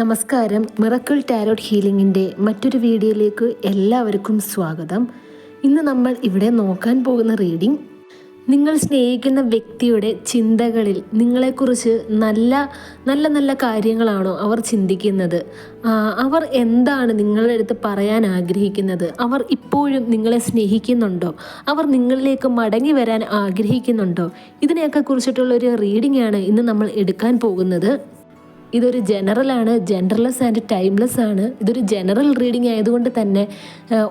നമസ്കാരം. Miracle tarot ഹീലിംഗിന്റെ മറ്റൊരു വീഡിയോയിലേക്ക് എല്ലാവർക്കും സ്വാഗതം. ഇന്ന് നമ്മൾ ഇവിടെ നോക്കാൻ പോകുന്ന റീഡിംഗ് നിങ്ങൾ സ്നേഹിക്കുന്ന വ്യക്തിയുടെ ചിന്തകളിൽ നിങ്ങളെക്കുറിച്ച് നല്ല നല്ല നല്ല കാര്യങ്ങളാണോ അവർ ചിന്തിക്കുന്നത്? അവർ എന്താണ് നിങ്ങളുടെ അടുത്ത് പറയാൻ ആഗ്രഹിക്കുന്നത്? അവർ ഇപ്പോഴും നിങ്ങളെ സ്നേഹിക്കുന്നുണ്ടോ? അവർ നിങ്ങളിലേക്ക് മടങ്ങി വരാൻ ആഗ്രഹിക്കുന്നുണ്ടോ? ഇതിനെയൊക്കെ കുറിച്ചിട്ടുള്ള ഒരു റീഡിംഗ് ആണ് ഇന്ന് നമ്മൾ എടുക്കാൻ പോകുന്നത്. ഇതൊരു ജനറൽ ആണ് ജനറൽലെസ് ആൻഡ് ടൈംലെസ് ആണ്. ഇതൊരു ജനറൽ റീഡിങ് ആയതുകൊണ്ട് തന്നെ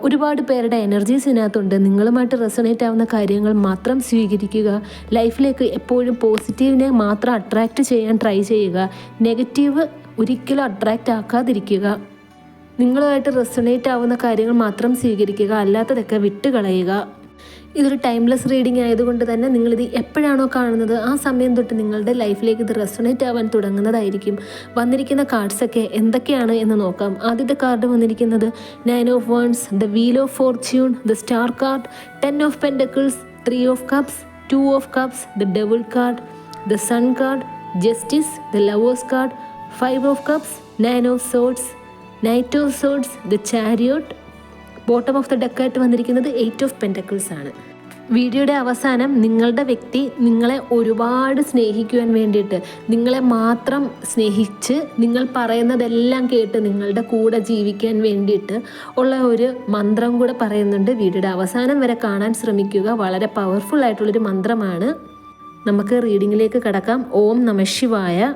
ഒരുപാട് പേരുടെ എനർജീസ് ഇതിനകത്തുണ്ട്. നിങ്ങളുമായിട്ട് റെസണേറ്റ് ആവുന്ന കാര്യങ്ങൾ മാത്രം സ്വീകരിക്കുക. ലൈഫിലേക്ക് എപ്പോഴും പോസിറ്റീവിനെ മാത്രം അട്രാക്റ്റ് ചെയ്യാൻ ട്രൈ ചെയ്യുക. നെഗറ്റീവ് ഒരിക്കലും അട്രാക്റ്റ് ആക്കാതിരിക്കുക. നിങ്ങളുമായിട്ട് റെസണേറ്റ് ആവുന്ന കാര്യങ്ങൾ മാത്രം സ്വീകരിക്കുക. അല്ലാത്തതൊക്കെ വിട്ടുകളയുക. ഇതൊരു ടൈംലെസ് റീഡിംഗ് ആയതുകൊണ്ട് തന്നെ നിങ്ങളിത് എപ്പോഴാണോ കാണുന്നത് ആ സമയം തൊട്ട് നിങ്ങളുടെ ലൈഫിലേക്ക് ഇത് റെസണേറ്റ് ആവാൻ തുടങ്ങുന്നതായിരിക്കും. വന്നിരിക്കുന്ന കാർഡ്സൊക്കെ എന്തൊക്കെയാണ് എന്ന് നോക്കാം. ആദ്യത്തെ കാർഡ് വന്നിരിക്കുന്നത് nine of wands the wheel of fortune the star card ten of pentacles three of cups two of cups the double card the sun card justice the lovers card five of cups nine of swords knight of swords the chariot bottom of the ഡെക്കായിട്ട് വന്നിരിക്കുന്നത് eight of pentacles ആണ്. വീഡിയോയുടെ അവസാനം നിങ്ങളുടെ വ്യക്തി നിങ്ങളെ ഒരുപാട് സ്നേഹിക്കുവാൻ വേണ്ടിയിട്ട് നിങ്ങളെ മാത്രം സ്നേഹിച്ച് നിങ്ങൾ പറയുന്നതെല്ലാം കേട്ട് നിങ്ങളുടെ കൂടെ ജീവിക്കാൻ വേണ്ടിയിട്ട് ഉള്ള ഒരു മന്ത്രം കൂടെ പറയുന്നുണ്ട്. വീഡിയോയുടെ അവസാനം വരെ കാണാൻ ശ്രമിക്കുക. വളരെ പവർഫുൾ ആയിട്ടുള്ളൊരു മന്ത്രമാണ്. നമുക്ക് റീഡിങ്ങിലേക്ക് കടക്കാം. ഓം നമ ശിവായ.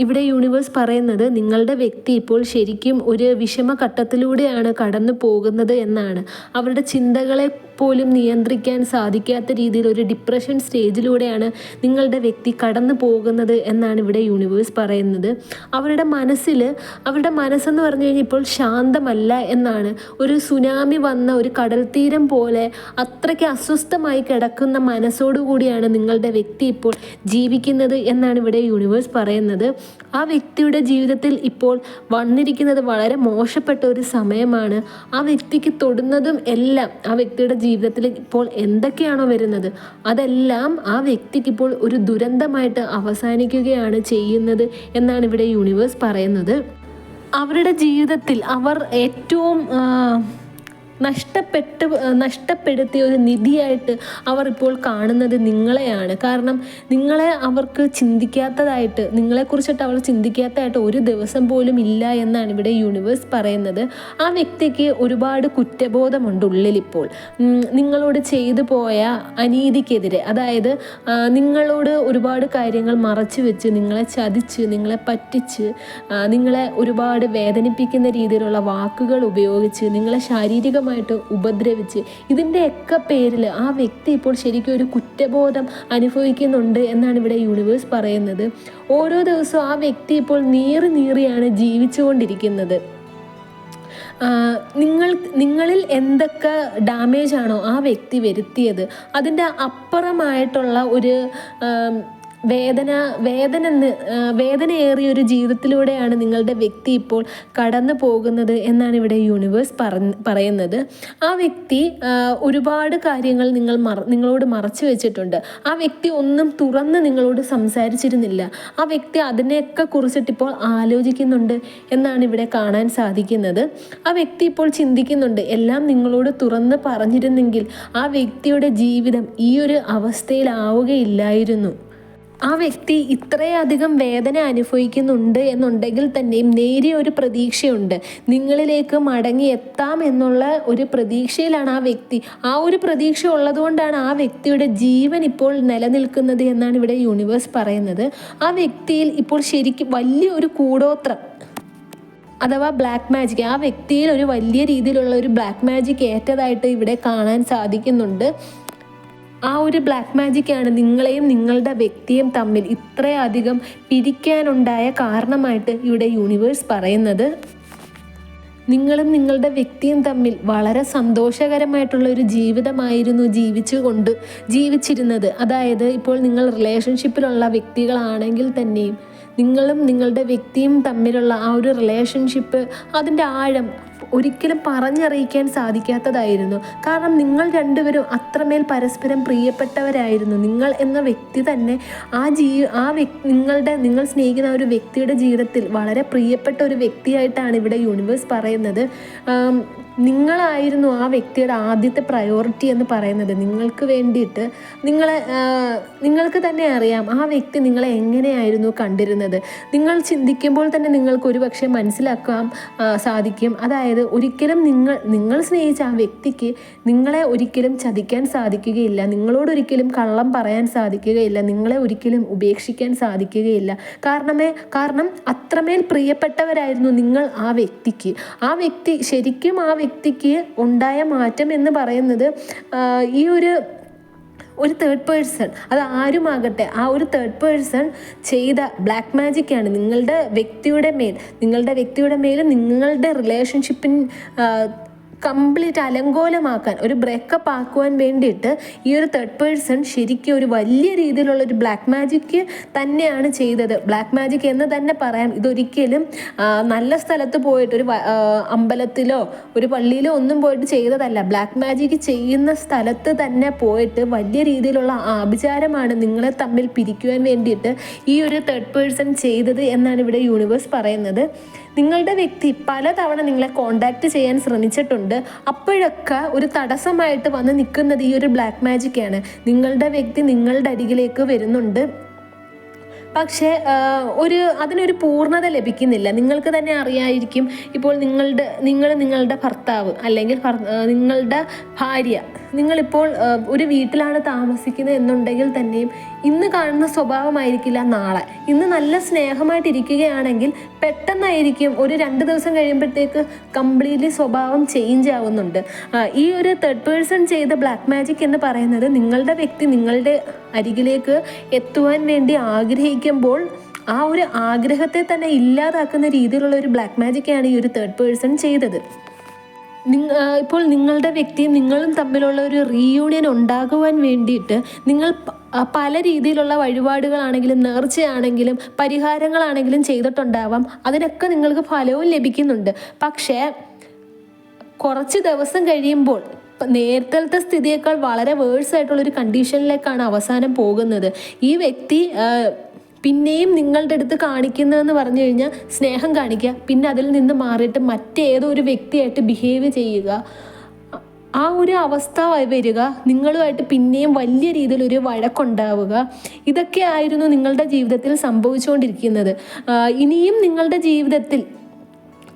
ഇവിടെ യൂണിവേഴ്സ് പറയുന്നത് നിങ്ങളുടെ വ്യക്തി ഇപ്പോൾ ശരിക്കും ഒരു വിഷമഘട്ടത്തിലൂടെയാണ് കടന്നു പോകുന്നത് എന്നാണ്. അവരുടെ ചിന്തകളെ പോലും നിയന്ത്രിക്കാൻ സാധിക്കാത്ത രീതിയിൽ ഒരു ഡിപ്രഷൻ സ്റ്റേജിലൂടെയാണ് നിങ്ങളുടെ വ്യക്തി കടന്നു പോകുന്നത് എന്നാണ് ഇവിടെ യൂണിവേഴ്സ് പറയുന്നത്. അവരുടെ മനസ്സിൽ അവരുടെ മനസ്സെന്ന് പറഞ്ഞു കഴിഞ്ഞാൽ ഇപ്പോൾ ശാന്തമല്ല എന്നാണ്. ഒരു സുനാമി വന്ന ഒരു കടൽ തീരം പോലെ അത്രയ്ക്ക് അസ്വസ്ഥമായി കിടക്കുന്ന മനസ്സോടുകൂടിയാണ് നിങ്ങളുടെ വ്യക്തി ഇപ്പോൾ ജീവിക്കുന്നത് എന്നാണ് ഇവിടെ യൂണിവേഴ്സ് പറയുന്നത്. ആ വ്യക്തിയുടെ ജീവിതത്തിൽ ഇപ്പോൾ വന്നിരിക്കുന്നത് വളരെ മോശപ്പെട്ട ഒരു സമയമാണ്. ആ വ്യക്തിക്ക് തൊടുന്നതും എല്ലാം ആ വ്യക്തിയുടെ ജീവിതത്തിൽ ഇപ്പോൾ എന്തൊക്കെയാണോ വരുന്നത് അതെല്ലാം ആ വ്യക്തിക്ക് ഇപ്പോൾ ഒരു ദുരന്തമായിട്ട് അവസാനിക്കുകയാണ് ചെയ്യുന്നത് എന്നാണ് ഇവിടെ യൂണിവേഴ്സ് പറയുന്നത്. അവരുടെ ജീവിതത്തിൽ അവർ ഏറ്റവും നഷ്ടപ്പെട്ട് നഷ്ടപ്പെടുത്തിയ ഒരു നിധിയായിട്ട് അവർ ഇപ്പോൾ കാണുന്നത് നിങ്ങളെയാണ്. കാരണം നിങ്ങളെ അവർക്ക് ചിന്തിക്കാത്തതായിട്ട് നിങ്ങളെക്കുറിച്ചിട്ട് അവർ ചിന്തിക്കാത്തതായിട്ട് ഒരു ദിവസം പോലും ഇല്ല എന്നാണ് ഇവിടെ യൂണിവേഴ്സ് പറയുന്നത്. ആ വ്യക്തിക്ക് ഒരുപാട് കുറ്റബോധമുണ്ട് ഉള്ളിലിപ്പോൾ നിങ്ങളോട് ചെയ്തു പോയ അനീതിക്കെതിരെ അതായത് നിങ്ങളോട് ഒരുപാട് കാര്യങ്ങൾ മറച്ചു വെച്ച് നിങ്ങളെ ചതിച്ച് നിങ്ങളെ പറ്റിച്ച് നിങ്ങളെ ഒരുപാട് വേദനിപ്പിക്കുന്ന രീതിയിലുള്ള വാക്കുകൾ ഉപയോഗിച്ച് നിങ്ങളെ ശാരീരികമായിട്ട് ഉപദ്രവിച്ച് ഇതിന്റെയൊക്കെ പേരിൽ ആ വ്യക്തി ഇപ്പോൾ ശരിക്കും ഒരു കുറ്റബോധം അനുഭവിക്കുന്നുണ്ട് എന്നാണ് ഇവിടെ യൂണിവേഴ്സ് പറയുന്നത്. ഓരോ ദിവസവും ആ വ്യക്തി ഇപ്പോൾ നീറി നീറിയാണ് ജീവിച്ചുകൊണ്ടിരിക്കുന്നത്. നിങ്ങൾ നിങ്ങളിൽ എന്തൊക്കെ ഡാമേജ് ആണോ ആ വ്യക്തി വരുത്തിയത്? അതിന്റെ അപ്പുറമായിട്ടുള്ള ഒരു വേദന വേദന വേദനയേറിയ ഒരു ജീവിതത്തിലൂടെയാണ് നിങ്ങളുടെ വ്യക്തി ഇപ്പോൾ കടന്നു പോകുന്നത് എന്നാണ് ഇവിടെ യൂണിവേഴ്സ് പറയുന്നത്. ആ വ്യക്തി ഒരുപാട് കാര്യങ്ങൾ നിങ്ങൾ നിങ്ങളോട് മറച്ചു വെച്ചിട്ടുണ്ട്. ആ വ്യക്തി ഒന്നും തുറന്ന് നിങ്ങളോട് സംസാരിച്ചിരുന്നില്ല. ആ വ്യക്തി അതിനെയൊക്കെ കുറിച്ചിട്ട് ഇപ്പോൾ ആലോചിക്കുന്നുണ്ട് എന്നാണ് ഇവിടെ കാണാൻ സാധിക്കുന്നത്. ആ വ്യക്തി ഇപ്പോൾ ചിന്തിക്കുന്നുണ്ട്. എല്ലാം നിങ്ങളോട് തുറന്ന് പറഞ്ഞിരുന്നെങ്കിൽ ആ വ്യക്തിയുടെ ജീവിതം ഈ ഒരു അവസ്ഥയിലാവുകയില്ലായിരുന്നു. ആ വ്യക്തി ഇത്രയധികം വേദന അനുഭവിക്കുന്നുണ്ട് എന്നുണ്ടെങ്കിൽ തന്നെയും നേരിയ ഒരു പ്രതീക്ഷയുണ്ട്. നിങ്ങളിലേക്ക് മടങ്ങി എത്താം എന്നുള്ള ഒരു പ്രതീക്ഷയിലാണ് ആ വ്യക്തി. ആ ഒരു പ്രതീക്ഷ ഉള്ളതുകൊണ്ടാണ് ആ വ്യക്തിയുടെ ജീവൻ ഇപ്പോൾ നിലനിൽക്കുന്നത് എന്നാണ് ഇവിടെ യൂണിവേഴ്സ് പറയുന്നത്. ആ വ്യക്തിയിൽ ഇപ്പോൾ ശരിക്കും വലിയൊരു കൂടോത്രം അഥവാ ബ്ലാക്ക് മാജിക് ആ വ്യക്തിയിൽ ഒരു വലിയ രീതിയിലുള്ള ഒരു ബ്ലാക്ക് മാജിക് ഏറ്റതായിട്ട് ഇവിടെ കാണാൻ സാധിക്കുന്നുണ്ട്. ആ ഒരു ബ്ലാക്ക് മാജിക്കാണ് നിങ്ങളെയും നിങ്ങളുടെ വ്യക്തിയും തമ്മിൽ ഇത്രയധികം പിരിക്കാനുണ്ടായ കാരണമായിട്ട് ഇവിടെ യൂണിവേഴ്സ് പറയുന്നത്. നിങ്ങളും നിങ്ങളുടെ വ്യക്തിയും തമ്മിൽ വളരെ സന്തോഷകരമായിട്ടുള്ള ഒരു ജീവിതമായിരുന്നു ജീവിച്ചുകൊണ്ട് ജീവിച്ചിരുന്നത്. അതായത് ഇപ്പോൾ നിങ്ങൾ റിലേഷൻഷിപ്പിലുള്ള വ്യക്തികളാണെങ്കിൽ തന്നെയും നിങ്ങളും നിങ്ങളുടെ വ്യക്തിയും തമ്മിലുള്ള ആ ഒരു റിലേഷൻഷിപ്പ് അതിന്റെ ആഴം ഒരിക്കലും പറഞ്ഞറിയിക്കാൻ സാധിക്കാത്തതായിരുന്നു. കാരണം നിങ്ങൾ രണ്ടുപേരും അത്രമേൽ പരസ്പരം പ്രിയപ്പെട്ടവരായിരുന്നു. നിങ്ങൾ എന്ന വ്യക്തി തന്നെ ആ ജീ ആ വ്യക്തി നിങ്ങളുടെ നിങ്ങൾ സ്നേഹിക്കുന്ന ഒരു വ്യക്തിയുടെ ജീവിതത്തിൽ വളരെ പ്രിയപ്പെട്ട ഒരു വ്യക്തിയായിട്ടാണ് ഇവിടെ യൂണിവേഴ്സ് പറയുന്നത്. നിങ്ങളായിരുന്നു ആ വ്യക്തിയുടെ ആദ്യത്തെ പ്രയോറിറ്റി എന്ന് പറയുന്നത്. നിങ്ങൾക്ക് വേണ്ടിയിട്ട് നിങ്ങളെ നിങ്ങൾക്ക് തന്നെ അറിയാം ആ വ്യക്തി നിങ്ങളെ എങ്ങനെയായിരുന്നു കണ്ടിരുന്നത്. നിങ്ങൾ ചിന്തിക്കുമ്പോൾ തന്നെ നിങ്ങൾക്ക് ഒരു പക്ഷേ മനസ്സിലാക്കാൻ സാധിക്കും. അതായത് ഒരിക്കലും നിങ്ങൾ നിങ്ങൾ സ്നേഹിച്ച ആ വ്യക്തിക്ക് നിങ്ങളെ ഒരിക്കലും ചതിക്കാൻ സാധിക്കുകയില്ല. നിങ്ങളോടൊരിക്കലും കള്ളം പറയാൻ സാധിക്കുകയില്ല. നിങ്ങളെ ഒരിക്കലും ഉപേക്ഷിക്കാൻ സാധിക്കുകയില്ല. കാരണമേ കാരണം അത്രമേൽ പ്രിയപ്പെട്ടവരായിരുന്നു നിങ്ങൾ ആ വ്യക്തിക്ക്. ആ വ്യക്തി ശരിക്കും ആ വ്യക്തിക്ക് ഉണ്ടായ മാറ്റം എന്ന് പറയുന്നത് ഈ ഒരു ഒരു തേർഡ് പേഴ്സൺ അത് ആരുമാകട്ടെ ആ ഒരു തേർഡ് പേഴ്സൺ ചെയ്ത ബ്ലാക്ക് മാജിക്കാണ് നിങ്ങളുടെ വ്യക്തിയുടെ മേൽ നിങ്ങളുടെ വ്യക്തിയുടെ മേലും നിങ്ങളുടെ റിലേഷൻഷിപ്പിൻ കംപ്ലീറ്റ് അലങ്കോലമാക്കാൻ ഒരു ബ്രേക്കപ്പ് ആക്കുവാൻ വേണ്ടിയിട്ട് ഈ ഒരു തേർഡ് പേഴ്സൺ ശരിക്കും ഒരു വലിയ രീതിയിലുള്ള ഒരു ബ്ലാക്ക് മാജിക്ക് തന്നെയാണ് ചെയ്തത്. ബ്ലാക്ക് മാജിക് എന്ന് തന്നെ പറയാം. ഇതൊരിക്കലും നല്ല സ്ഥലത്ത് പോയിട്ട് ഒരു അമ്പലത്തിലോ ഒരു പള്ളിയിലോ ഒന്നും പോയിട്ട് ചെയ്തതല്ല. ബ്ലാക്ക് മാജിക് ചെയ്യുന്ന സ്ഥലത്ത് തന്നെ പോയിട്ട് വലിയ രീതിയിലുള്ള ആഭിചാരമാണ് നിങ്ങളെ തമ്മിൽ പിരിക്കുവാൻ വേണ്ടിയിട്ട് ഈ ഒരു തേർഡ് പേഴ്സൺ ചെയ്തത് എന്നാണ് ഇവിടെ യൂണിവേഴ്സ് പറയുന്നത്. നിങ്ങളുടെ വ്യക്തി പലതവണ നിങ്ങളെ കോണ്ടാക്ട് ചെയ്യാൻ ശ്രമിച്ചിട്ടുണ്ട്. അപ്പോഴൊക്കെ ഒരു തടസ്സമായിട്ട് വന്ന് നിൽക്കുന്നത് ഈ ഒരു ബ്ലാക്ക് മാജിക്കാണ് നിങ്ങളുടെ വ്യക്തി നിങ്ങളുടെ അരികിലേക്ക് വരുന്നുണ്ട്. പക്ഷേ ഒരു അതിനൊരു പൂർണത ലഭിക്കുന്നില്ല. നിങ്ങൾക്ക് തന്നെ അറിയായിരിക്കും ഇപ്പോൾ നിങ്ങളുടെ നിങ്ങൾ നിങ്ങളുടെ ഭർത്താവ് അല്ലെങ്കിൽ നിങ്ങളുടെ ഭാര്യ നിങ്ങളിപ്പോൾ ഒരു വീട്ടിലാണ് താമസിക്കുന്നത് എന്നുണ്ടെങ്കിൽ തന്നെയും ഇന്ന് കാണുന്ന സ്വഭാവമായിരിക്കില്ല നാളെ. ഇന്ന് നല്ല സ്നേഹമായിട്ടിരിക്കുകയാണെങ്കിൽ പെട്ടെന്നായിരിക്കും ഒരു രണ്ട് ദിവസം കഴിയുമ്പോഴത്തേക്ക് കംപ്ലീറ്റ്ലി സ്വഭാവം ചേഞ്ച് ആവുന്നുണ്ട്. ഈ ഒരു തേർഡ് പേഴ്സൺ ചെയ്ത ബ്ലാക്ക് മാജിക് എന്ന് പറയുന്നത് നിങ്ങളുടെ വ്യക്തി നിങ്ങളുടെ അരികിലേക്ക് എത്തുവാൻ വേണ്ടി ആഗ്രഹിക്കുമ്പോൾ ആ ഒരു ആഗ്രഹത്തെ തന്നെ ഇല്ലാതാക്കുന്ന രീതിയിലുള്ള ഒരു ബ്ലാക്ക് മാജിക്കാണ് ഈ ഒരു തേർഡ് പേഴ്സൺ ചെയ്തത്. നിങ്ങ ഇപ്പോൾ നിങ്ങളുടെ വ്യക്തിയും നിങ്ങളും തമ്മിലുള്ള ഒരു റീയൂണിയൻ ഉണ്ടാകുവാൻ വേണ്ടിയിട്ട് നിങ്ങൾ പല രീതിയിലുള്ള വഴിപാടുകളാണെങ്കിലും നേർച്ചയാണെങ്കിലും പരിഹാരങ്ങളാണെങ്കിലും ചെയ്തിട്ടുണ്ടാവാം. അതിനൊക്കെ നിങ്ങൾക്ക് ഫലവും ലഭിക്കുന്നുണ്ട്. പക്ഷേ കുറച്ച് ദിവസം കഴിയുമ്പോൾ നേരത്തെ സ്ഥിതിയേക്കാൾ വളരെ വേഴ്സ് ആയിട്ടുള്ള ഒരു കണ്ടീഷനിലേക്കാണ് അവസാനം പോകുന്നത്. ഈ വ്യക്തി പിന്നെയും നിങ്ങളുടെ അടുത്ത് കാണിക്കുന്നതെന്ന് പറഞ്ഞു കഴിഞ്ഞാൽ സ്നേഹം കാണിക്കുക. പിന്നെ അതിൽ നിന്ന് മാറിയിട്ട് മറ്റേതോ ഒരു വ്യക്തിയായിട്ട് ബിഹേവ് ചെയ്യുക. ആ ഒരു അവസ്ഥ വരിക. നിങ്ങളുമായിട്ട് പിന്നെയും വലിയ രീതിയിൽ ഒരു വഴക്കുണ്ടാവുക. ഇതൊക്കെ ആയിരുന്നു നിങ്ങളുടെ ജീവിതത്തിൽ സംഭവിച്ചുകൊണ്ടിരിക്കുന്നത്. ഇനിയും നിങ്ങളുടെ ജീവിതത്തിൽ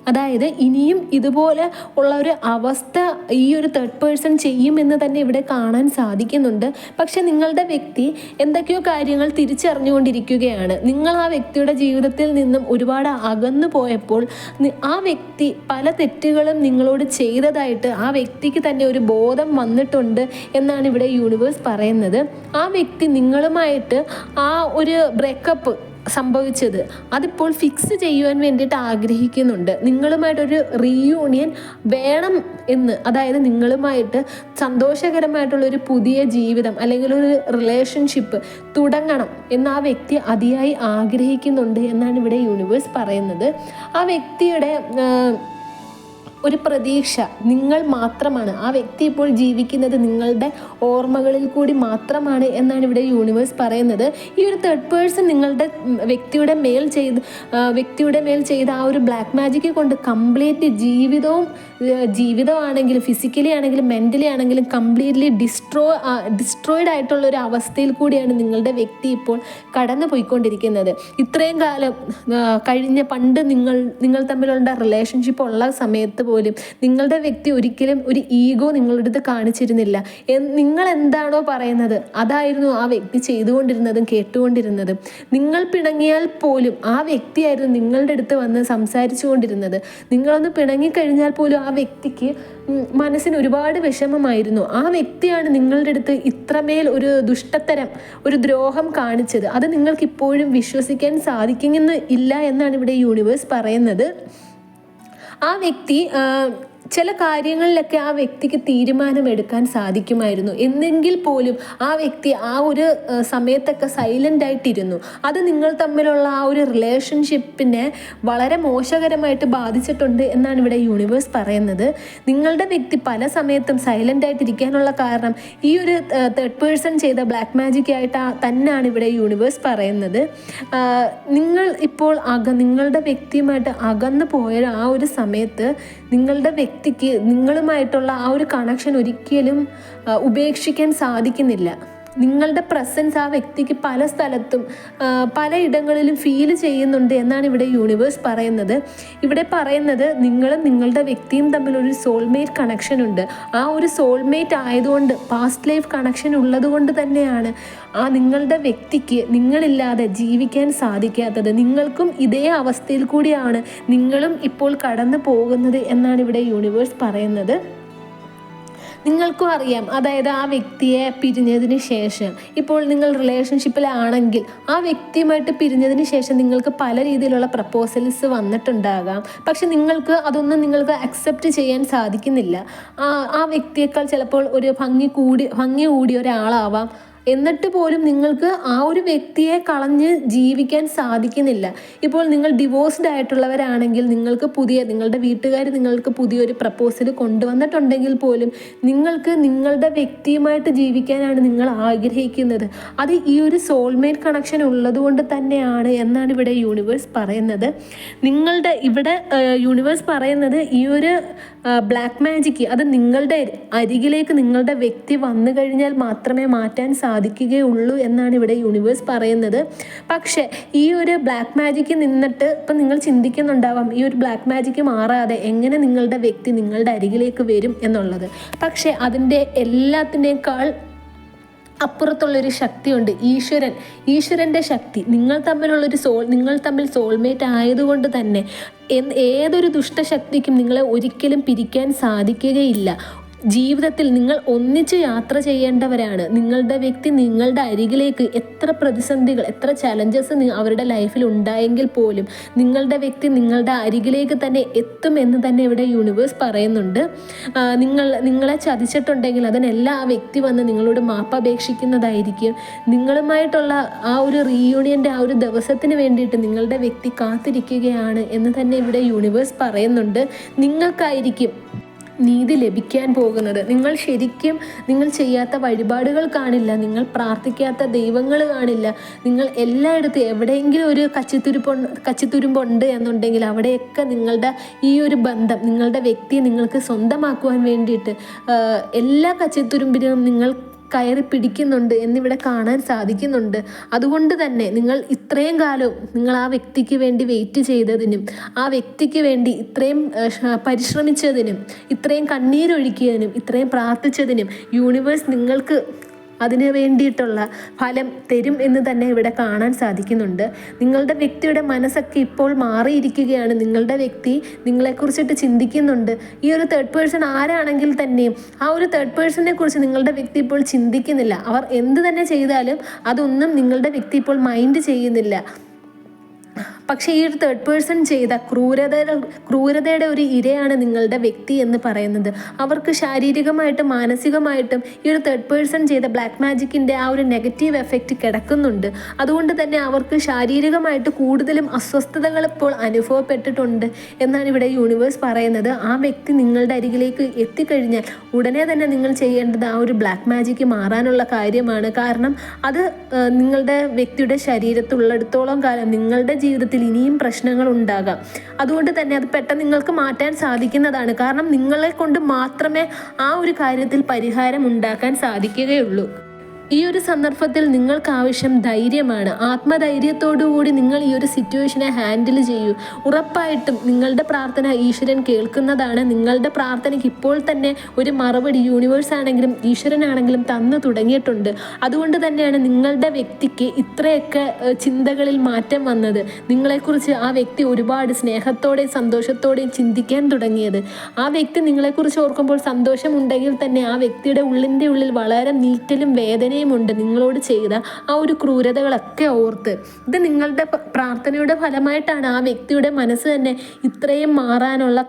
അതായത് ഇനിയും ഇതുപോലെ ഉള്ള ഒരു അവസ്ഥ ഈ ഒരു തേർഡ് പേഴ്സൺ ചെയ്യുമെന്ന് തന്നെ ഇവിടെ കാണാൻ സാധിക്കുന്നുണ്ട്. പക്ഷെ നിങ്ങളുടെ വ്യക്തി എന്തൊക്കെയോ കാര്യങ്ങൾ തിരിച്ചറിഞ്ഞുകൊണ്ടിരിക്കുകയാണ്. നിങ്ങൾ ആ വ്യക്തിയുടെ ജീവിതത്തിൽ നിന്നും ഒരുപാട് അകന്നു പോയപ്പോൾ ആ വ്യക്തി പല തെറ്റുകളും നിങ്ങളോട് ചെയ്തതായിട്ട് ആ വ്യക്തിക്ക് തന്നെ ഒരു ബോധം വന്നിട്ടുണ്ട് എന്നാണ് ഇവിടെ യൂണിവേഴ്സ് പറയുന്നത്. ആ വ്യക്തി നിങ്ങളുമായിട്ട് ആ ഒരു ബ്രേക്കപ്പ് സംഭവിച്ചത്. അതിപ്പോൾ ഫിക്സ് ചെയ്യുവാൻ വേണ്ടിയിട്ട് ആഗ്രഹിക്കുന്നുണ്ട്. നിങ്ങളുമായിട്ടൊരു റീയൂണിയൻ വേണം എന്ന്. അതായത് നിങ്ങളുമായിട്ട് സന്തോഷകരമായിട്ടുള്ള ഒരു പുതിയ ജീവിതം അല്ലെങ്കിൽ ഒരു റിലേഷൻഷിപ്പ് തുടങ്ങണം എന്ന് ആ വ്യക്തി അതിയായി ആഗ്രഹിക്കുന്നുണ്ട് എന്നാണ് ഇവിടെ യൂണിവേഴ്സ് പറയുന്നത്. ആ വ്യക്തിയുടെ ഒരു പ്രതീക്ഷ. നിങ്ങൾ മാത്രമാണ്. ആ വ്യക്തി ഇപ്പോൾ ജീവിക്കുന്നത് നിങ്ങളുടെ ഓർമ്മകളിൽ കൂടി മാത്രമാണ് എന്നാണ് ഇവിടെ യൂണിവേഴ്സ് പറയുന്നത്. ഈ ഒരു തേർഡ് പേഴ്സൺ നിങ്ങളുടെ വ്യക്തിയുടെ മേൽ ചെയ്ത് വ്യക്തിയുടെ മേൽ ചെയ്ത ആ ഒരു ബ്ലാക്ക് മാജിക് കൊണ്ട് കംപ്ലീറ്റ് ജീവിതവും ജീവിതമാണെങ്കിലും ഫിസിക്കലി ആണെങ്കിലും മെന്റലി ആണെങ്കിലും കംപ്ലീറ്റ്ലി ഡിസ്ട്രോ ഡിസ്ട്രോയിഡ് ആയിട്ടുള്ള ഒരു അവസ്ഥയിൽ കൂടിയാണ് നിങ്ങളുടെ വ്യക്തി ഇപ്പോൾ കടന്നു പോയിക്കൊണ്ടിരിക്കുന്നത് ഇത്രയും കാലം കഴിഞ്ഞ പണ്ട് നിങ്ങൾ നിങ്ങൾ തമ്മിലുള്ള റിലേഷൻഷിപ്പ് ഉള്ള സമയത്ത് പോലും നിങ്ങളുടെ വ്യക്തി ഒരിക്കലും ഒരു ഈഗോ നിങ്ങളുടെ അടുത്ത് കാണിച്ചിരുന്നില്ല. നിങ്ങൾ എന്താണോ പറയുന്നത്? അതായിരുന്നു ആ വ്യക്തി ചെയ്തുകൊണ്ടിരുന്നതും കേട്ടുകൊണ്ടിരുന്നതും. നിങ്ങൾ പിണങ്ങിയാൽ പോലും ആ വ്യക്തിയായിരുന്നു നിങ്ങളുടെ അടുത്ത് വന്ന് സംസാരിച്ചു കൊണ്ടിരുന്നത് നിങ്ങളൊന്ന് പിണങ്ങിക്കഴിഞ്ഞാൽ പോലും ആ വ്യക്തിക്ക് മനസ്സിന് ഒരുപാട് വിഷമമായിരുന്നു. ആ വ്യക്തിയാണ് നിങ്ങളുടെ അടുത്ത് ഇത്രമേൽ ഒരു ദുഷ്ടത്തരം ഒരു ദ്രോഹം കാണിച്ചത്. അത് നിങ്ങൾക്ക് ഇപ്പോഴും വിശ്വസിക്കാൻ സാധിക്കുമെന്ന് ഇല്ല എന്നാണ് ഇവിടെ യൂണിവേഴ്സ് പറയുന്നത്. ആ വ്യക്തി ആ, ചില കാര്യങ്ങളിലൊക്കെ ആ വ്യക്തിക്ക് തീരുമാനമെടുക്കാൻ സാധിക്കുമായിരുന്നു. എന്നെങ്കിൽ പോലും ആ വ്യക്തി ആ ഒരു സമയത്തൊക്കെ സൈലന്റ് ആയിട്ടിരുന്നു. അത് നിങ്ങൾ തമ്മിലുള്ള ആ ഒരു റിലേഷൻഷിപ്പിനെ വളരെ മോശകരമായിട്ട് ബാധിച്ചിട്ടുണ്ട് എന്നാണ് ഇവിടെ യൂണിവേഴ്സ് പറയുന്നത്. നിങ്ങളുടെ വ്യക്തി പല സമയത്തും സൈലന്റ് ആയിട്ടിരിക്കാനുള്ള കാരണം ഈ ഒരു തേർഡ് പേഴ്സൺ ചെയ്ത ബ്ലാക്ക് മാജിക് ആയിട്ട് തന്നെയാണ് ഇവിടെ യൂണിവേഴ്സ് പറയുന്നത്. നിങ്ങൾ ഇപ്പോൾ അക നിങ്ങളുടെ വ്യക്തിയുമായിട്ട് അകന്നു പോയ ആ ഒരു സമയത്ത് നിങ്ങളുടെ വ്യക്തിക്ക് നിങ്ങളുമായിട്ടുള്ള ആ ഒരു കണക്ഷൻ ഒരിക്കലും ഉപേക്ഷിക്കാൻ സാധിക്കുന്നില്ല. നിങ്ങളുടെ പ്രസൻസ് ആ വ്യക്തിക്ക് പല സ്ഥലത്തും പല ഇടങ്ങളിലും ഫീൽ ചെയ്യുന്നുണ്ട് എന്നാണ് ഇവിടെ യൂണിവേഴ്സ് പറയുന്നത്. ഇവിടെ പറയുന്നത് നിങ്ങളും നിങ്ങളുടെ വ്യക്തിയും തമ്മിൽ ഒരു സോൾമേറ്റ് കണക്ഷൻ ഉണ്ട്. ആ ഒരു സോൾമേറ്റ് ആയതുകൊണ്ട് പാസ്റ്റ് ലൈഫ് കണക്ഷൻ ഉള്ളതുകൊണ്ട് തന്നെയാണ് ആ നിങ്ങളുടെ വ്യക്തിക്ക് നിങ്ങളില്ലാതെ ജീവിക്കാൻ സാധിക്കാത്തത്. നിങ്ങൾക്കും ഇതേ അവസ്ഥയിൽ കൂടിയാണ് നിങ്ങളും ഇപ്പോൾ കടന്നു പോകുന്നത് എന്നാണ് ഇവിടെ യൂണിവേഴ്സ് പറയുന്നത്. നിങ്ങൾക്കും അറിയാം. അതായത് ആ വ്യക്തിയെ പിരിഞ്ഞതിന് ശേഷം. ഇപ്പോൾ നിങ്ങൾ റിലേഷൻഷിപ്പിലാണെങ്കിൽ ആ വ്യക്തിയുമായിട്ട് പിരിഞ്ഞതിന് ശേഷം നിങ്ങൾക്ക് പല രീതിയിലുള്ള പ്രപ്പോസൽസ് വന്നിട്ടുണ്ടാകാം. പക്ഷെ നിങ്ങൾക്ക് അതൊന്നും നിങ്ങൾക്ക് അക്സെപ്റ്റ് ചെയ്യാൻ സാധിക്കുന്നില്ല. ആ വ്യക്തിയേക്കാൾ ചിലപ്പോൾ ഒരു ഭംഗി കൂടി ഭംഗി കൂടിയ ഒരാളാവാം. എന്നിട്ട് പോലും നിങ്ങൾക്ക് ആ ഒരു വ്യക്തിയെ കളഞ്ഞ് ജീവിക്കാൻ സാധിക്കുന്നില്ല. ഇപ്പോൾ നിങ്ങൾ ഡിവോഴ്സ്ഡ് ആയിട്ടുള്ളവരാണെങ്കിൽ നിങ്ങൾക്ക് പുതിയ നിങ്ങളുടെ വീട്ടുകാർ നിങ്ങൾക്ക് പുതിയൊരു പ്രപ്പോസൽ കൊണ്ടുവന്നിട്ടുണ്ടെങ്കിൽ പോലും നിങ്ങൾക്ക് നിങ്ങളുടെ വ്യക്തിയുമായിട്ട് ജീവിക്കാനാണ് നിങ്ങൾ ആഗ്രഹിക്കുന്നത്. അത് ഈ ഒരു സോൾമേറ്റ് കണക്ഷൻ ഉള്ളതുകൊണ്ട് തന്നെയാണ് എന്നാണ് ഇവിടെ യൂണിവേഴ്സ് പറയുന്നത്. നിങ്ങളുടെ ഇവിടെ യൂണിവേഴ്സ് പറയുന്നത് ഈ ഒരു ബ്ലാക്ക് മാജിക്ക് അത് നിങ്ങളുടെ അരികിലേക്ക് നിങ്ങളുടെ വ്യക്തി വന്നു കഴിഞ്ഞാൽ മാത്രമേ മാറ്റാൻ സാധിക്കുകയുള്ളൂ എന്നാണ് ഇവിടെ യൂണിവേഴ്സ് പറയുന്നത്. പക്ഷേ ഈ ഒരു ബ്ലാക്ക് മാജിക്ക് നിന്നിട്ട് ഇപ്പം നിങ്ങൾ ചിന്തിക്കുന്നുണ്ടാവാം ഈ ഒരു ബ്ലാക്ക് മാജിക്ക് മാറാതെ എങ്ങനെ നിങ്ങളുടെ വ്യക്തി നിങ്ങളുടെ അരികിലേക്ക് വരും എന്നുള്ളത്. പക്ഷേ അതിന്റെ എല്ലാത്തിനേക്കാൾ അപ്പുറത്തുള്ളൊരു ശക്തിയുണ്ട് ഈശ്വരൻ. ഈശ്വരന്റെ ശക്തി നിങ്ങൾ തമ്മിലുള്ളൊരു സോൾ നിങ്ങൾ തമ്മിൽ സോൾമേറ്റ് ആയതുകൊണ്ട് തന്നെ ഏതൊരു ദുഷ്ടശക്തിക്കും നിങ്ങളെ ഒരിക്കലും പിരിക്കാൻ സാധിക്കുകയില്ല. ജീവിതത്തിൽ നിങ്ങൾ ഒന്നിച്ച് യാത്ര ചെയ്യേണ്ടവരാണ്. നിങ്ങളുടെ വ്യക്തി നിങ്ങളുടെ അരികിലേക്ക് എത്ര പ്രതിസന്ധികൾ എത്ര ചലഞ്ചസ് അവരുടെ ലൈഫിൽ ഉണ്ടായെങ്കിൽ പോലും നിങ്ങളുടെ വ്യക്തി നിങ്ങളുടെ അരികിലേക്ക് തന്നെ എത്തും എന്ന് തന്നെ ഇവിടെ യൂണിവേഴ്സ് പറയുന്നുണ്ട്. നിങ്ങൾ നിങ്ങളെ ചതിച്ചിട്ടുണ്ടെങ്കിൽ അതിനെല്ലാം ആ വ്യക്തി വന്ന് നിങ്ങളോട് മാപ്പപേക്ഷിക്കുന്നതായിരിക്കും നിങ്ങളുമായിട്ടുള്ള ആ ഒരു റീയൂണിയന്റെ ആ ഒരു ദിവസത്തിന് വേണ്ടിയിട്ട് നിങ്ങളുടെ വ്യക്തി കാത്തിരിക്കുകയാണ് എന്ന് തന്നെ ഇവിടെ യൂണിവേഴ്സ് പറയുന്നുണ്ട്. നിങ്ങൾക്കായിരിക്കും നീതി ലഭിക്കാൻ പോകുന്നത്. നിങ്ങൾ ശരിക്കും നിങ്ങൾ ചെയ്യാത്ത വഴിപാടുകൾ കാണില്ല. നിങ്ങൾ പ്രാർത്ഥിക്കാത്ത ദൈവങ്ങൾ കാണില്ല. നിങ്ങൾ എല്ലായിടത്തും എവിടെയെങ്കിലും ഒരു കച്ചിത്തുരുപ്പുണ്ട് കച്ചിത്തുരുമ്പുണ്ട് എന്നുണ്ടെങ്കിൽ അവിടെയൊക്കെ നിങ്ങളുടെ ഈ ഒരു ബന്ധം നിങ്ങളുടെ വ്യക്തിയെ നിങ്ങൾക്ക് സ്വന്തമാക്കുവാൻ വേണ്ടിയിട്ട് എല്ലാ കച്ചിത്തുരുമ്പിനും നിങ്ങൾ കയറി പിടിക്കുന്നുണ്ട് എന്നിവിടെ കാണാൻ സാധിക്കുന്നുണ്ട്. അതുകൊണ്ട് തന്നെ നിങ്ങൾ ഇത്രയും കാലം നിങ്ങൾ ആ വ്യക്തിക്ക് വേണ്ടി വെയിറ്റ് ചെയ്തതിനും ആ വ്യക്തിക്ക് വേണ്ടി ഇത്രയും പരിശ്രമിച്ചതിനും ഇത്രയും കണ്ണീരൊഴുക്കിയതിനും ഇത്രയും പ്രാർത്ഥിച്ചതിനും യൂണിവേഴ്സ് നിങ്ങൾക്ക് അതിന് വേണ്ടിയിട്ടുള്ള ഫലം തരും എന്ന് തന്നെ ഇവിടെ കാണാൻ സാധിക്കുന്നുണ്ട്. നിങ്ങളുടെ വ്യക്തിയുടെ മനസ്സൊക്കെ ഇപ്പോൾ മാറിയിരിക്കുകയാണ്. നിങ്ങളുടെ വ്യക്തി നിങ്ങളെക്കുറിച്ചിട്ട് ചിന്തിക്കുന്നുണ്ട്. ഈ ഒരു തേർഡ് പേഴ്സൺ ആരാണെങ്കിൽ തന്നെയും ആ ഒരു തേർഡ് പേഴ്സണിനെ കുറിച്ച് നിങ്ങളുടെ വ്യക്തി ഇപ്പോൾ ചിന്തിക്കുന്നില്ല. അവർ എന്ത് തന്നെ ചെയ്താലും അതൊന്നും നിങ്ങളുടെ വ്യക്തി ഇപ്പോൾ മൈൻഡ് ചെയ്യുന്നില്ല. പക്ഷേ ഈ ഒരു തേർഡ് പേഴ്സൺ ചെയ്ത ക്രൂരത ക്രൂരതയുടെ ഒരു ഇരയാണ് നിങ്ങളുടെ വ്യക്തി എന്ന് പറയുന്നത്. അവർക്ക് ശാരീരികമായിട്ടും മാനസികമായിട്ടും ഈ ഒരു തേർഡ് പേഴ്സൺ ചെയ്ത ബ്ലാക്ക് മാജിക്കിന്റെ ആ ഒരു നെഗറ്റീവ് എഫക്റ്റ് കിടക്കുന്നുണ്ട്. അതുകൊണ്ട് തന്നെ അവർക്ക് ശാരീരികമായിട്ട് കൂടുതലും അസ്വസ്ഥതകൾ ഇപ്പോൾ അനുഭവപ്പെട്ടിട്ടുണ്ട് എന്നാണ് ഇവിടെ യൂണിവേഴ്സ് പറയുന്നത്. ആ വ്യക്തി നിങ്ങളുടെ അരികിലേക്ക് എത്തിക്കഴിഞ്ഞാൽ ഉടനെ തന്നെ നിങ്ങൾ ചെയ്യേണ്ടത് ആ ഒരു ബ്ലാക്ക് മാജിക്ക് മാറാനുള്ള കാര്യമാണ്. കാരണം അത് നിങ്ങളുടെ വ്യക്തിയുടെ ശരീരത്തുള്ളിടത്തോളം കാലം നിങ്ങളുടെ ജീവിതത്തിൽ ഇനിയും പ്രശ്നങ്ങൾ ഉണ്ടാകാം. അതുകൊണ്ട് തന്നെ അത് പെട്ടെന്ന് നിങ്ങൾക്ക് മാറ്റാൻ സാധിക്കുന്നതാണ്. കാരണം നിങ്ങളെ കൊണ്ട് മാത്രമേ ആ ഒരു കാര്യത്തിൽ പരിഹാരം ഉണ്ടാക്കാൻ സാധിക്കുകയുള്ളൂ. ഈ ഒരു സന്ദർഭത്തിൽ നിങ്ങൾക്ക് ആവശ്യം ധൈര്യമാണ്. ആത്മധൈര്യത്തോടുകൂടി നിങ്ങൾ ഈ ഒരു സിറ്റുവേഷനെ ഹാൻഡിൽ ചെയ്യൂ. ഉറപ്പായിട്ടും നിങ്ങളുടെ പ്രാർത്ഥന ഈശ്വരൻ കേൾക്കുന്നതാണ്. നിങ്ങളുടെ പ്രാർത്ഥനയ്ക്ക് ഇപ്പോൾ തന്നെ ഒരു മറുപടി യൂണിവേഴ്സ് ആണെങ്കിലും ഈശ്വരനാണെങ്കിലും തന്നു തുടങ്ങിയിട്ടുണ്ട്. അതുകൊണ്ട് തന്നെയാണ് നിങ്ങളുടെ വ്യക്തിക്ക് ഇത്രയൊക്കെ ചിന്തകളിൽ മാറ്റം വന്നത്. നിങ്ങളെക്കുറിച്ച് ആ വ്യക്തി ഒരുപാട് സ്നേഹത്തോടെയും സന്തോഷത്തോടെയും ചിന്തിക്കാൻ തുടങ്ങിയത്. ആ വ്യക്തി നിങ്ങളെക്കുറിച്ച് ഓർക്കുമ്പോൾ സന്തോഷമുണ്ടെങ്കിൽ തന്നെ ആ വ്യക്തിയുടെ ഉള്ളിന്റെ ഉള്ളിൽ വളരെ നീറ്റലും വേദനയും പിന്നെയുമുണ്ട് നിങ്ങളോട് ചെയ്ത ആ ഒരു ക്രൂരതകളൊക്കെ ഓർത്ത്. ഇത് നിങ്ങളുടെ പ്രാർത്ഥനയുടെ ഫലമായിട്ടാണ് ആ വ്യക്തിയുടെ മനസ്സ് തന്നെ ഇത്രയും മാറാനുള്ള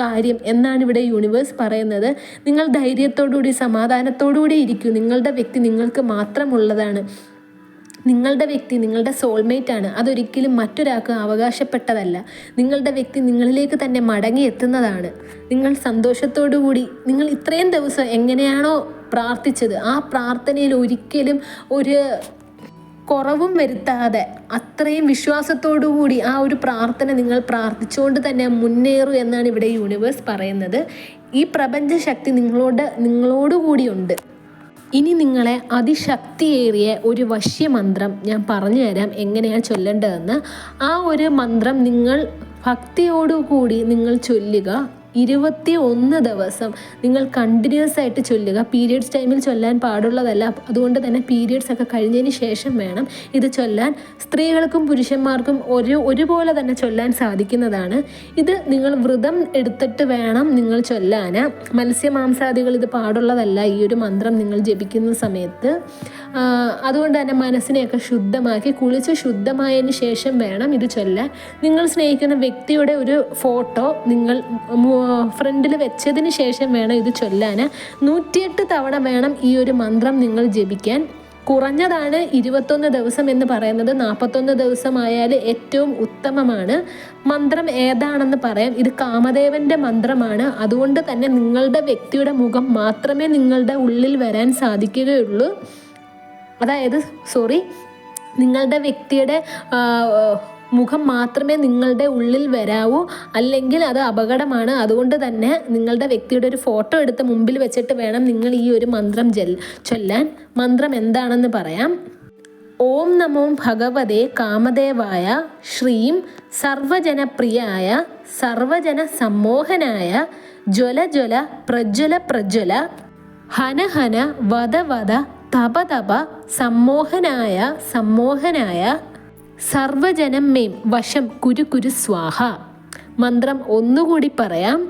കാര്യം എന്നാണ് ഇവിടെ യൂണിവേഴ്സ് പറയുന്നത്. നിങ്ങൾ ധൈര്യത്തോടുകൂടി സമാധാനത്തോടുകൂടി ഇരിക്കൂ. നിങ്ങളുടെ വ്യക്തി നിങ്ങൾക്ക് മാത്രമുള്ളതാണ്. നിങ്ങളുടെ വ്യക്തി നിങ്ങളുടെ സോൾമേറ്റ് ആണ് അതൊരിക്കലും മറ്റൊരാൾക്ക് അവകാശപ്പെട്ടതല്ല. നിങ്ങളുടെ വ്യക്തി നിങ്ങളിലേക്ക് തന്നെ മടങ്ങി എത്തുന്നതാണ്. നിങ്ങൾ സന്തോഷത്തോടു കൂടി നിങ്ങൾ ഇത്രയും ദിവസം എങ്ങനെയാണോ പ്രാർത്ഥിച്ചത്. ആ പ്രാർത്ഥനയിൽ ഒരിക്കലും ഒരു കുറവും വരുത്താതെ അത്രയും വിശ്വാസത്തോടു കൂടി ആ ഒരു പ്രാർത്ഥന നിങ്ങൾ പ്രാർത്ഥിച്ചുകൊണ്ട് തന്നെ മുന്നേറൂ എന്നാണ് ഇവിടെ യൂണിവേഴ്സ് പറയുന്നത്. ഈ പ്രപഞ്ച ശക്തി നിങ്ങളോട് നിങ്ങളോടുകൂടിയുണ്ട് ഇനി നിങ്ങളെ അതിശക്തിയേറിയ ഒരു വശ്യമന്ത്രം ഞാൻ പറഞ്ഞു തരാം എങ്ങനെയാണ് ചൊല്ലേണ്ടതെന്ന്. ആ ഒരു മന്ത്രം നിങ്ങൾ ഭക്തിയോടുകൂടി നിങ്ങൾ ചൊല്ലുക. ഇരുപത്തി ഒന്ന് ദിവസം നിങ്ങൾ കണ്ടിന്യൂസ് ആയിട്ട് ചൊല്ലുക. പീരിയഡ്സ് ടൈമിൽ ചൊല്ലാൻ പാടുള്ളതല്ല. അതുകൊണ്ട് തന്നെ പീരിയഡ്സ് ഒക്കെ കഴിഞ്ഞതിന് ശേഷം വേണം ഇത് ചൊല്ലാൻ. സ്ത്രീകൾക്കും പുരുഷന്മാർക്കും ഒരു ഒരുപോലെ തന്നെ ചൊല്ലാൻ സാധിക്കുന്നതാണ്. ഇത് നിങ്ങൾ വ്രതം എടുത്തിട്ട് വേണം നിങ്ങൾ ചൊല്ലാൻ മത്സ്യമാംസാദികൾ ഇത് പാടുള്ളതല്ല. ഈ ഒരു മന്ത്രം നിങ്ങൾ ജപിക്കുന്ന സമയത്ത്. അതുകൊണ്ട് തന്നെ മനസ്സിനെയൊക്കെ ശുദ്ധമാക്കി കുളിച്ച് ശുദ്ധമായതിന് ശേഷം വേണം ഇത് ചൊല്ലാൻ. നിങ്ങൾ സ്നേഹിക്കുന്ന വ്യക്തിയുടെ ഒരു ഫോട്ടോ നിങ്ങൾ ഫ്രണ്ടിൽ വെച്ചതിന് ശേഷം വേണം ഇത് ചൊല്ലാൻ. നൂറ്റിയെട്ട് തവണ വേണം ഈ ഒരു മന്ത്രം നിങ്ങൾ ജപിക്കാൻ. കുറഞ്ഞതാണ് ഇരുപത്തൊന്ന് ദിവസം എന്ന് പറയുന്നത് നാൽപ്പത്തൊന്ന് ദിവസമായാൽ ഏറ്റവും ഉത്തമമാണ്. മന്ത്രം ഏതാണെന്ന് പറയാം. ഇത് കാമദേവന്റെ മന്ത്രമാണ്. അതുകൊണ്ട് തന്നെ നിങ്ങളുടെ വ്യക്തിയുടെ മുഖം മാത്രമേ നിങ്ങളുടെ ഉള്ളിൽ വരാൻ സാധിക്കുകയുള്ളൂ. അതായത് സോറി നിങ്ങളുടെ വ്യക്തിയുടെ മുഖം മാത്രമേ നിങ്ങളുടെ ഉള്ളിൽ വരാവൂ. അല്ലെങ്കിൽ അത് അപകടമാണ്. അതുകൊണ്ട് തന്നെ നിങ്ങളുടെ വ്യക്തിയുടെ ഒരു ഫോട്ടോ എടുത്ത് മുമ്പിൽ വെച്ചിട്ട് വേണം നിങ്ങൾ ഈ ഒരു മന്ത്രം ജൽ ചൊല്ലാൻ. മന്ത്രം എന്താണെന്ന് പറയാം. ഓം നമോ ഭഗവതേ കാമദേവായ ശ്രീം സർവജനപ്രിയായ സർവജന സമ്മോഹനായ ജ്വല ജ്വല പ്രജ്വല പ്രജ്വല ഹന ഹന വധ വധ തപ തപ സമ്മോഹനായ സമ്മോഹനായ സർവജനം മേം വശം കുരു കുരു സ്വാഹ. മന്ത്രം ഒന്നുകൂടി പറയാം.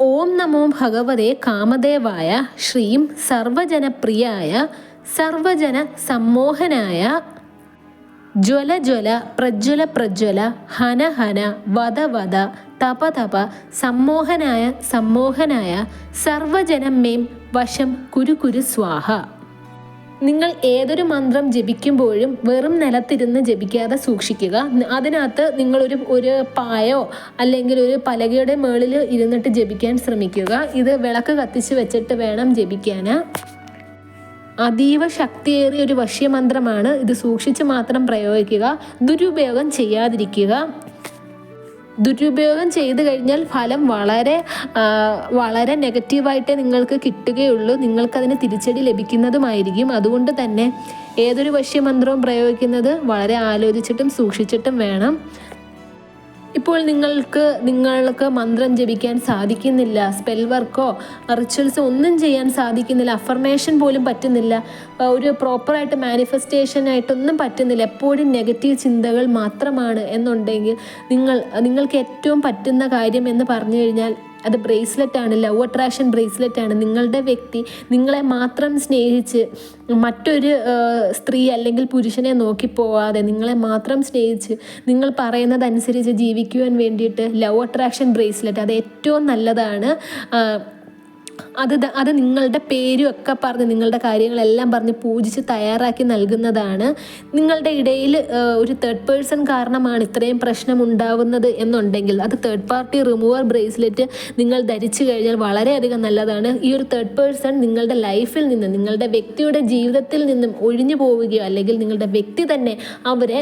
ഓം നമോ ഭഗവതേ കാമദേവായ ശ്രീം സർവജനപ്രിയായ സർവജന സമ്മോഹനായ ജ്വല ജ്വല പ്രജ്വല പ്രജ്വല ഹന ഹന വധ വധ തപ തപ സമ്മോഹനായ സമ്മോഹനായ സർവജനം മേം വശം കുരു കുരു സ്വാഹ. നിങ്ങൾ ഏതൊരു മന്ത്രം ജപിക്കുമ്പോഴും വെറും നിലത്തിരുന്ന് ജപിക്കാതെ സൂക്ഷിക്കുക. അതിനകത്ത് നിങ്ങളൊരു ഒരു പായോ അല്ലെങ്കിൽ ഒരു പലകയുടെ മേളിൽ ഇരുന്നിട്ട് ജപിക്കാൻ ശ്രമിക്കുക. ഇത് വിളക്ക് കത്തിച്ച് വെച്ചിട്ട് വേണം ജപിക്കാൻ അതീവ ശക്തിയേറിയ ഒരു വശ്യമന്ത്രമാണ് ഇത് സൂക്ഷിച്ച് മാത്രം പ്രയോഗിക്കുക. ദുരുപയോഗം ചെയ്യാതിരിക്കുക. ദുരുപയോഗം ചെയ്തു കഴിഞ്ഞാൽ ഫലം വളരെ വളരെ നെഗറ്റീവായിട്ടേ നിങ്ങൾക്ക് കിട്ടുകയുള്ളൂ. നിങ്ങൾക്കതിന് തിരിച്ചടി ലഭിക്കുന്നതുമായിരിക്കും. അതുകൊണ്ട് തന്നെ ഏതൊരു വശ്യമന്ത്രവും പ്രയോഗിക്കുന്നത് വളരെ ആലോചിച്ചിട്ടും സൂക്ഷിച്ചിട്ടും വേണം. ഇപ്പോൾ നിങ്ങൾക്ക് നിങ്ങൾക്ക് മന്ത്രം ജപിക്കാൻ സാധിക്കുന്നില്ല സ്പെൽ വർക്കോ റിച്വൽസ് ഒന്നും ചെയ്യാൻ സാധിക്കുന്നില്ല അഫർമേഷൻ പോലും പറ്റുന്നില്ല ഒരു പ്രോപ്പറായിട്ട് മാനിഫെസ്റ്റേഷൻ ആയിട്ടൊന്നും പറ്റുന്നില്ല എപ്പോഴും നെഗറ്റീവ് ചിന്തകൾ മാത്രമാണ് എന്നുണ്ടെങ്കിൽ നിങ്ങൾ നിങ്ങൾക്ക് ഏറ്റവും പറ്റുന്ന കാര്യം എന്ന് പറഞ്ഞു കഴിഞ്ഞാൽ അത് ബ്രേസ്ലെറ്റ് ആണ് ലവ് അട്രാക്ഷൻ ബ്രേസ്ലെറ്റ് ആണ്. നിങ്ങളുടെ വ്യക്തി നിങ്ങളെ മാത്രം സ്നേഹിച്ച് മറ്റൊരു സ്ത്രീ അല്ലെങ്കിൽ പുരുഷനെ നോക്കി പോവാതെ നിങ്ങളെ മാത്രം സ്നേഹിച്ച് നിങ്ങൾ പറയുന്നതനുസരിച്ച് ജീവിക്കുവാൻ വേണ്ടിയിട്ട് ലവ് അട്രാക്ഷൻ ബ്രേസ്ലെറ്റ് അത് ഏറ്റവും നല്ലതാണ്. അത് അത് നിങ്ങളുടെ പേരും ഒക്കെ പറഞ്ഞ് നിങ്ങളുടെ കാര്യങ്ങളെല്ലാം പറഞ്ഞ് പൂജിച്ച് തയ്യാറാക്കി നൽകുന്നതാണ്. നിങ്ങളുടെ ഇടയിൽ ഒരു തേർഡ് പേഴ്സൺ കാരണമാണ് ഇത്രയും പ്രശ്നം ഉണ്ടാവുന്നത് എന്നുണ്ടെങ്കിൽ അത് തേർഡ് പാർട്ടി റിമൂവർ ബ്രേസ്ലെറ്റ് നിങ്ങൾ ധരിച്ചു കഴിഞ്ഞാൽ വളരെയധികം നല്ലതാണ്. ഈ ഒരു തേർഡ് പേഴ്സൺ നിങ്ങളുടെ ലൈഫിൽ നിന്ന് നിങ്ങളുടെ വ്യക്തിയുടെ ജീവിതത്തിൽ നിന്നും ഒഴിഞ്ഞു പോവുകയോ അല്ലെങ്കിൽ നിങ്ങളുടെ വ്യക്തി തന്നെ അവരെ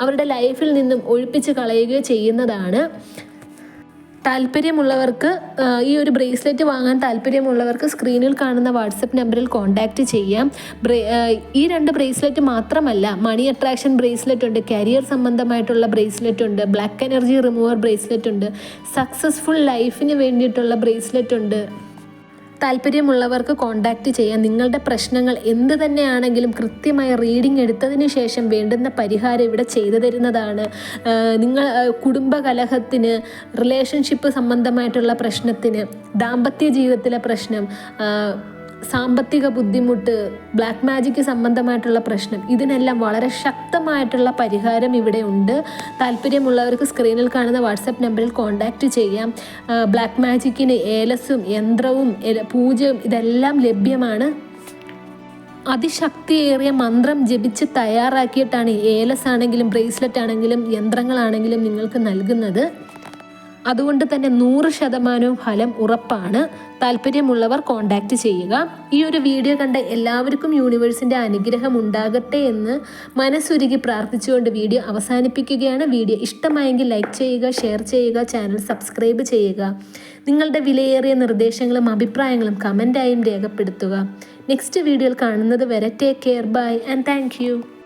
അവരുടെ ലൈഫിൽ നിന്നും ഒഴിപ്പിച്ച് കളയുകയോ ചെയ്യുന്നതാണ്. താല്പര്യമുള്ളവർക്ക് ഈ ഒരു ബ്രേസ്ലെറ്റ് വാങ്ങാൻ താല്പര്യമുള്ളവർക്ക് സ്ക്രീനിൽ കാണുന്ന വാട്സപ്പ് നമ്പറിൽ കോൺടാക്റ്റ് ചെയ്യാം. ഈ രണ്ട് ബ്രേസ്ലെറ്റ് മാത്രമല്ല മണി അട്രാക്ഷൻ ബ്രേസ്ലെറ്റ് ഉണ്ട് കരിയർ സംബന്ധമായിട്ടുള്ള ബ്രേസ്ലെറ്റ് ഉണ്ട് ബ്ലാക്ക് എനർജി റിമൂവർ ബ്രേസ്ലെറ്റ് ഉണ്ട് സക്സസ്ഫുൾ ലൈഫിന് വേണ്ടിയിട്ടുള്ള ബ്രേസ്ലെറ്റ് ഉണ്ട്. താല്പര്യമുള്ളവർക്ക് കോൺടാക്റ്റ് ചെയ്യാം നിങ്ങളുടെ പ്രശ്നങ്ങൾ എന്ത് തന്നെയാണെങ്കിലും കൃത്യമായ റീഡിംഗ് എടുത്തതിന് ശേഷം വേണ്ടുന്ന പരിഹാരം ഇവിടെ ചെയ്തു തരുന്നതാണ്. നിങ്ങൾ കുടുംബകലഹത്തിന് കുടുംബ കലഹത്തിന് റിലേഷൻഷിപ്പ് സംബന്ധമായിട്ടുള്ള പ്രശ്നത്തിന് ദാമ്പത്യ ജീവിതത്തിലെ പ്രശ്നം സാമ്പത്തിക ബുദ്ധിമുട്ട് ബ്ലാക്ക് മാജിക് സംബന്ധമായിട്ടുള്ള പ്രശ്നം ഇതിനെല്ലാം വളരെ ശക്തമായിട്ടുള്ള പരിഹാരം ഇവിടെ ഉണ്ട്. താല്പര്യമുള്ളവർക്ക് സ്ക്രീനിൽ കാണുന്ന വാട്സപ്പ് നമ്പറിൽ കോൺടാക്റ്റ് ചെയ്യാം. ബ്ലാക്ക് മാജിക്കിന് ഏലസും യന്ത്രവും പൂജയും ഇതെല്ലാം ലഭ്യമാണ്. അതിശക്തിയേറിയ മന്ത്രം ജപിച്ച് തയ്യാറാക്കിയിട്ടാണ് ഏലസ് ആണെങ്കിലും ബ്രേസ്ലെറ്റ് ആണെങ്കിലും യന്ത്രങ്ങളാണെങ്കിലും നിങ്ങൾക്ക് നൽകുന്നത്. അതുകൊണ്ട് തന്നെ നൂറ് ശതമാനവും ഫലം ഉറപ്പാണ്. താല്പര്യമുള്ളവർ കോണ്ടാക്ട് ചെയ്യുക. ഈ ഒരു വീഡിയോ കണ്ട എല്ലാവർക്കും യൂണിവേഴ്സിന്റെ അനുഗ്രഹം ഉണ്ടാകട്ടെ എന്ന് മനസ്സുരുകി പ്രാർത്ഥിച്ചുകൊണ്ട് വീഡിയോ അവസാനിപ്പിക്കുകയാണ്. വീഡിയോ ഇഷ്ടമായെങ്കിൽ ലൈക്ക് ചെയ്യുക ഷെയർ ചെയ്യുക ചാനൽ സബ്സ്ക്രൈബ് ചെയ്യുക. നിങ്ങളുടെ വിലയേറിയ നിർദ്ദേശങ്ങളും അഭിപ്രായങ്ങളും കമന്റായും രേഖപ്പെടുത്തുക. നെക്സ്റ്റ് വീഡിയോയിൽ കാണുന്നത് വരെ take care bye and thank